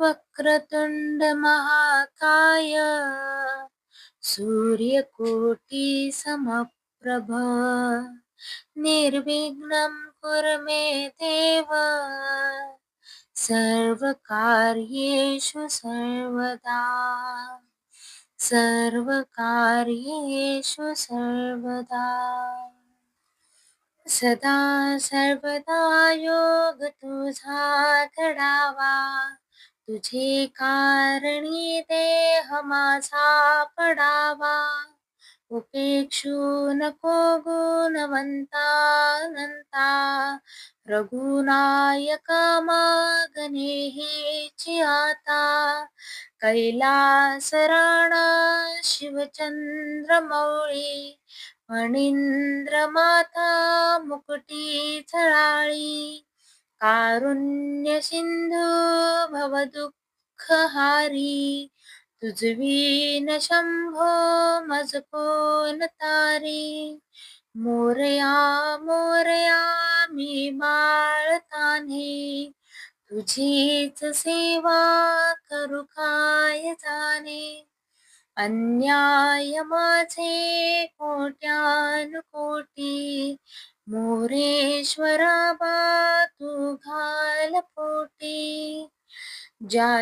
वक्रतुंड महाकाय सूर्यकोटि समप्रभ। निर्विघ्नं कुरु मे देव। सर्वकार्येषु सर्वदा। सर्वकार्येषु सर्वदा। सदा सर्वदा योग तुझा घडावा तुझे कारणी देह माझा पडावा. उपेक्षू नको गुणवंता नंता रघुनायका मागणे आता. कैलास राणा शिवचंद्र मौळी फणींद्र माता मुकुटी झळाळी. कारुण्य सिंधू भवदुःख हारी तुझवीन शंभो मज कोण तारी मोरया मोरया मी बाळताने तुझीच सेवा करू काय जाणे? अन्याय माझे कोट्यानुकोटी मोरेश्वरा बा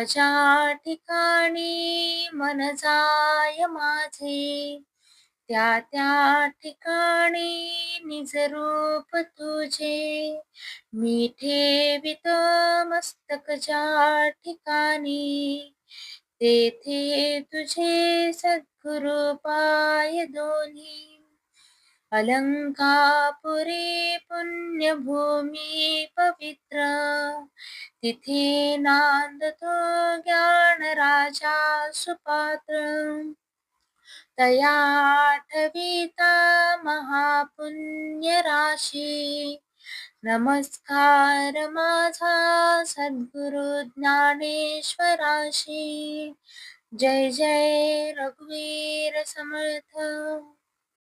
ज्या ठिकाणी मन जाय माझे, त्या त्या ठिकाणी निज रूप तुझे. मी ठेवित मस्तक ज्या ठिकाणी, तेथे तुझे सद्गुरु पाय दोन्ही. अलंकापुरी पुण्यभूमी पवित्र तिथे नांदतो ज्ञान राजा सुपात्र। तया महापुण्य राशी। नमस्कार माझा सद्गुरु ज्ञानेश्वराशी। जय जय रघुवीर समर्थ।